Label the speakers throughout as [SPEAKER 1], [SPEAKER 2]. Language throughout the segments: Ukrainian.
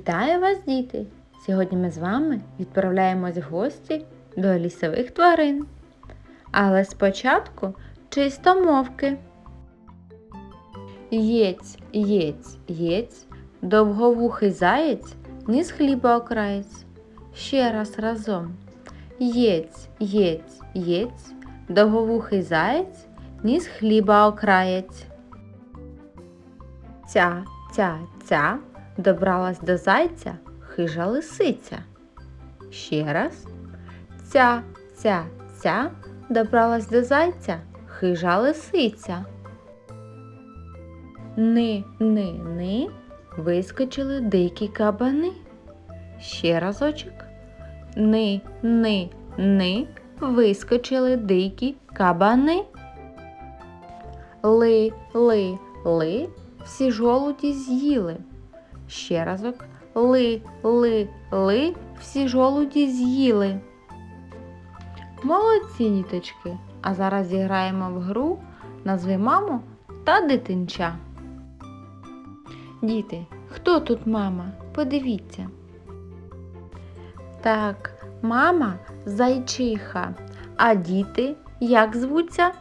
[SPEAKER 1] Вітаю вас, діти! Сьогодні ми з вами відправляємось в гості до лісових тварин. Але спочатку чистомовки. Єць, єць, єць, довговухий заєць, ніс хліба окраєць. Ще раз разом. Єць, єць, єць, довговухий заєць, ніс хліба окраєць. Ця, ця, ця добралась до зайця хижа лисиця. Ще раз. Ця, ця, ця добралась до зайця хижа лисиця. Ни, ни, ни вискочили дикі кабани. Ще разочок. Ни, ни, ни вискочили дикі кабани. Ли, ли, ли всі жолуді з'їли. Ще разок. Ли, ли, ли всі жолуді з'їли. Молодці, діточки! А зараз зіграємо в гру назви маму та дитинча. Діти, хто тут мама? Подивіться. Так, мама зайчиха. А діти як звуться?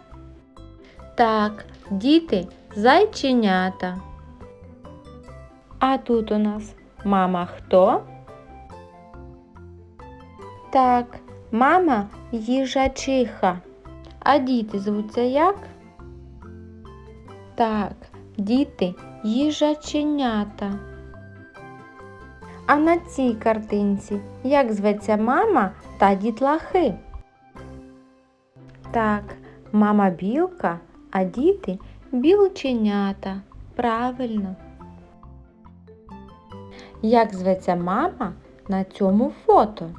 [SPEAKER 1] Так, діти зайченята. А тут у нас мама хто? Так, мама їжачиха. А діти звуться як? Так, діти їжаченята. А на цій картинці як зветься мама та дітлахи? Так, мама білка, а діти білченята. Правильно. Як зветься мама на цьому фото?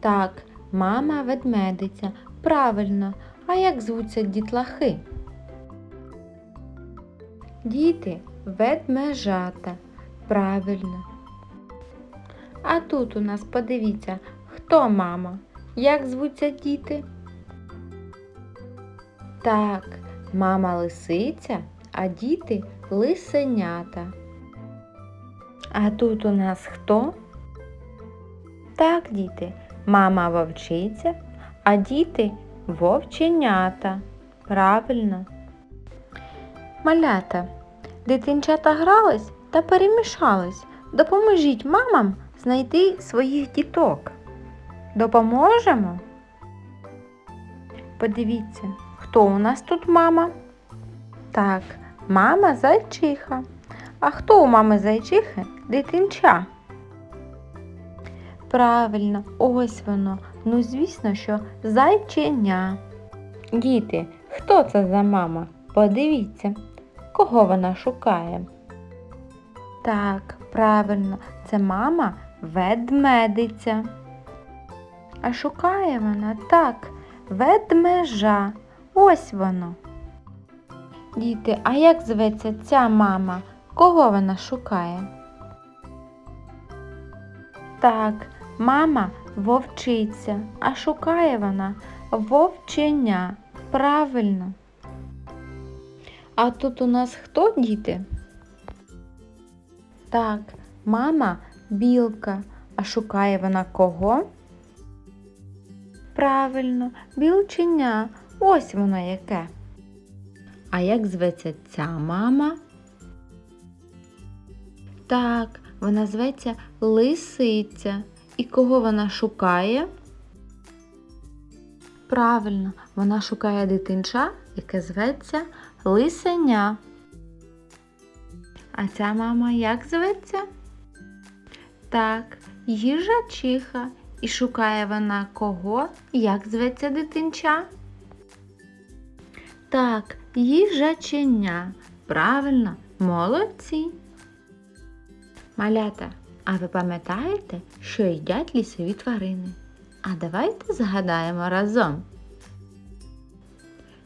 [SPEAKER 1] Так, мама ведмедиця. Правильно. А як звуться дітлахи? Діти ведмежата. Правильно. А тут у нас подивіться, хто мама? Як звуться діти? Так, мама лисиця, а діти лисенята. А тут у нас хто? Так, діти, мама вовчиця, а діти вовченята. Правильно. Малята, дитинчата грались та перемішались. Допоможіть мамам знайти своїх діток. Допоможемо? Подивіться, хто у нас тут мама? Так, мама зайчиха. А хто у мами зайчихи? Дитинча. Правильно, ось воно. Ну, звісно, що зайченя. Діти, хто це за мама? Подивіться, кого вона шукає. Так, правильно, це мама ведмедиця. А шукає вона так, ведмежа. Ось воно. Діти, а як зветься ця мама? Кого вона шукає? Так, мама вовчиця, а шукає вона вовченя. Правильно. А тут у нас хто, діти? Так, мама білка, а шукає вона кого? Правильно, білченя. Ось воно яке. А як зветься ця мама? Так, вона зветься лисиця. І кого вона шукає? Правильно, вона шукає дитинча, яке зветься лисеня. А ця мама як зветься? Так, їжачиха. І шукає вона кого? Як зветься дитинча? Так, їжаченя. Правильно, молодці. Малята, а ви пам'ятаєте, що їдять лісові тварини? А давайте згадаємо разом.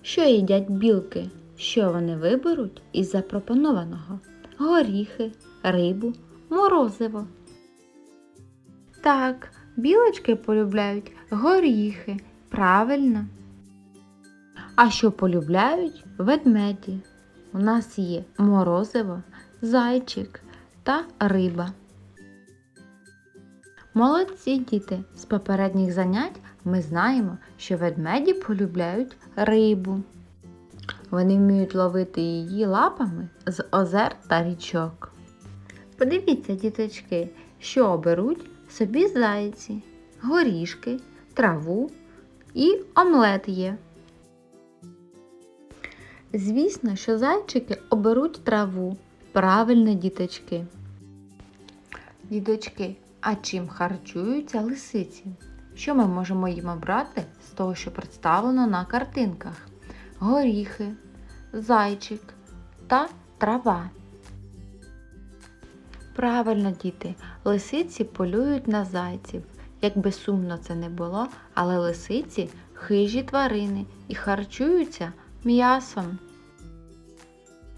[SPEAKER 1] Що їдять білки? Що вони виберуть із запропонованого? Горіхи, рибу, морозиво. Так, білочки полюбляють горіхи. Правильно. А що полюбляють ведмеді? У нас є морозиво, зайчик, та риба. Молодці діти! З попередніх занять ми знаємо, що ведмеді полюбляють рибу. Вони вміють ловити її лапами з озер та річок. Подивіться, діточки, що беруть собі зайці, горішки, траву і омлет є. Звісно, що зайчики оберуть траву. Правильно, діточки. Діточки, а чим харчуються лисиці? Що ми можемо їм обрати з того, що представлено на картинках? Горіхи, зайчик та трава. Правильно, діти, лисиці полюють на зайців. Як би сумно це не було, але лисиці хижі тварини і харчуються м'ясом.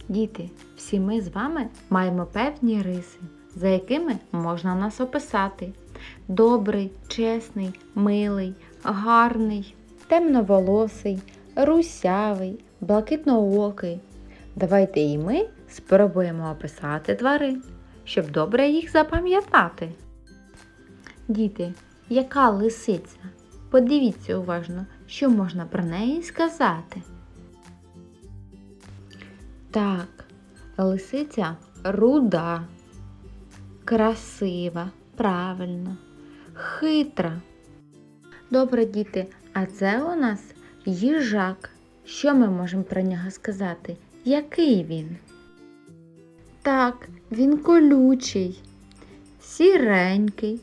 [SPEAKER 1] Діти, всі ми з вами маємо певні риси, за якими можна нас описати. Добрий, чесний, милий, гарний, темноволосий, русявий, блакитноокий. Давайте і ми спробуємо описати тварин, щоб добре їх запам'ятати. Діти, яка лисиця? Подивіться уважно, що можна про неї сказати. Так, лисиця руда, красива, правильно, хитра. Добре, діти, а це у нас їжак. Що ми можемо про нього сказати? Який він? Так, він колючий, сіренький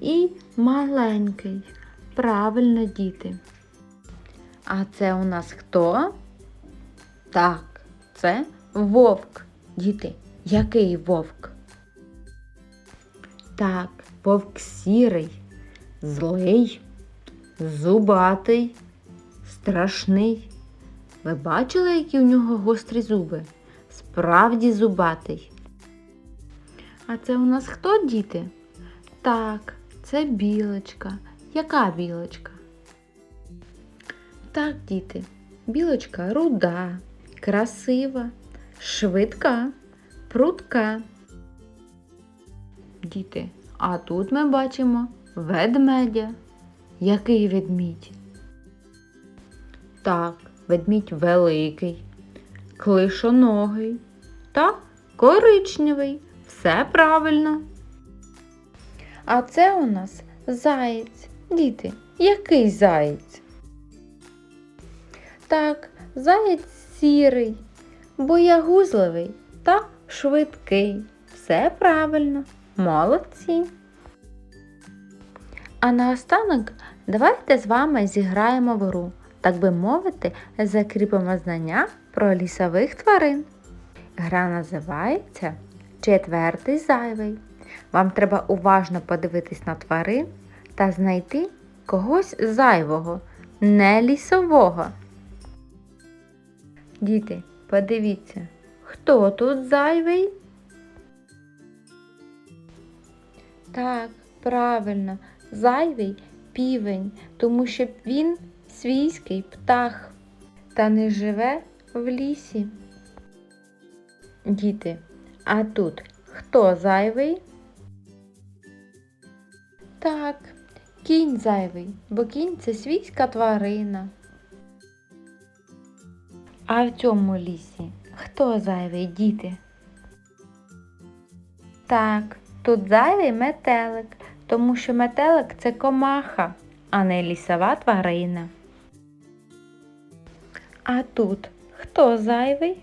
[SPEAKER 1] і маленький. Правильно, діти. А це у нас хто? Так, це вовк. Діти, який вовк? Так, вовк сірий, злий, зубатий, страшний. Ви бачили, які у нього гострі зуби? Справді зубатий. А це у нас хто, діти? Так, це білочка. Яка білочка? Так, діти, білочка руда, красива, швидка, прудка. Діти, а тут ми бачимо ведмедя. Який ведмідь? Так, ведмідь великий, клишоногий та коричневий. Все правильно. А це у нас заєць. Діти, який заєць? Так, заєць сірий, боягузливий та швидкий. Все правильно. Молодці. А наостанок давайте з вами зіграємо в гру. Так би мовити, закріпимо знання про лісових тварин. Гра називається Четвертий зайвий. Вам треба уважно подивитись на тварин та знайти когось зайвого, не лісового. Діти, подивіться, хто тут зайвий? Так, правильно, зайвий півень, тому що він свійський птах та не живе в лісі. Діти, а тут хто зайвий? Так, кінь зайвий, бо кінь це свійська тварина. А в цьому лісі хто зайвий, діти? Так, тут зайвий метелик, тому що метелик це комаха, а не лісова тварина. А тут хто зайвий?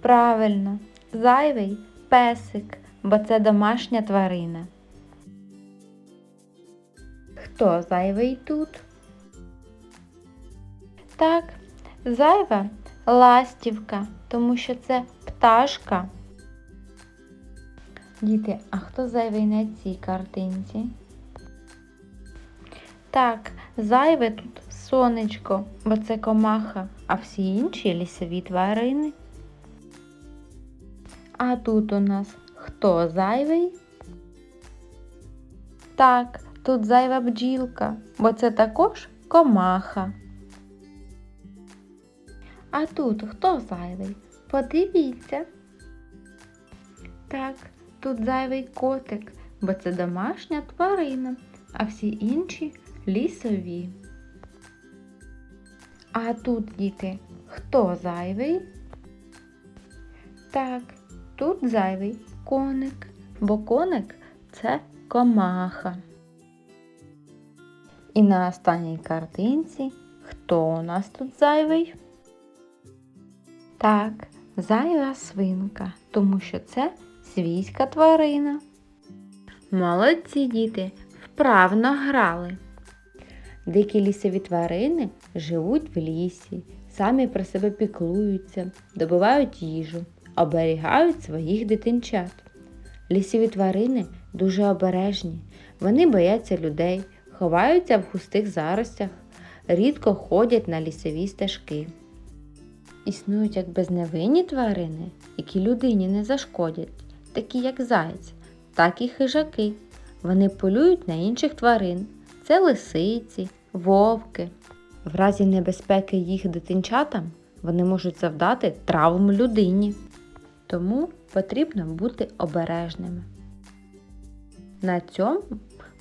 [SPEAKER 1] Правильно, зайвий песик, бо це домашня тварина. Хто зайвий тут? Так, зайва ластівка, тому що це пташка. Діти, а хто зайвий на цій картинці? Так, зайве тут сонечко, бо це комаха, а всі інші лісові тварини. А тут у нас хто зайвий? Так, тут зайва бджілка, бо це також комаха. А тут хто зайвий? Подивіться. Так, тут зайвий котик, бо це домашня тварина, а всі інші лісові. А тут, діти, хто зайвий? Так, тут зайвий коник, бо коник це комаха. І на останній картинці хто у нас тут зайвий? Так, зайва свинка, тому що це свійська тварина. Молодці діти, вправно грали. Дикі лісові тварини живуть в лісі, самі про себе піклуються, добувають їжу, оберігають своїх дитинчат. Лісові тварини дуже обережні, вони бояться людей, ховаються в густих заростях, рідко ходять на лісові стежки. Існують як безневинні тварини, які людині не зашкодять, такі як заєць, так і хижаки. Вони полюють на інших тварин. Це лисиці, вовки. В разі небезпеки їх дитинчатам вони можуть завдати травм людині. Тому потрібно бути обережними. На цьому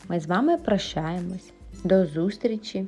[SPEAKER 1] ми з вами прощаємось. До зустрічі!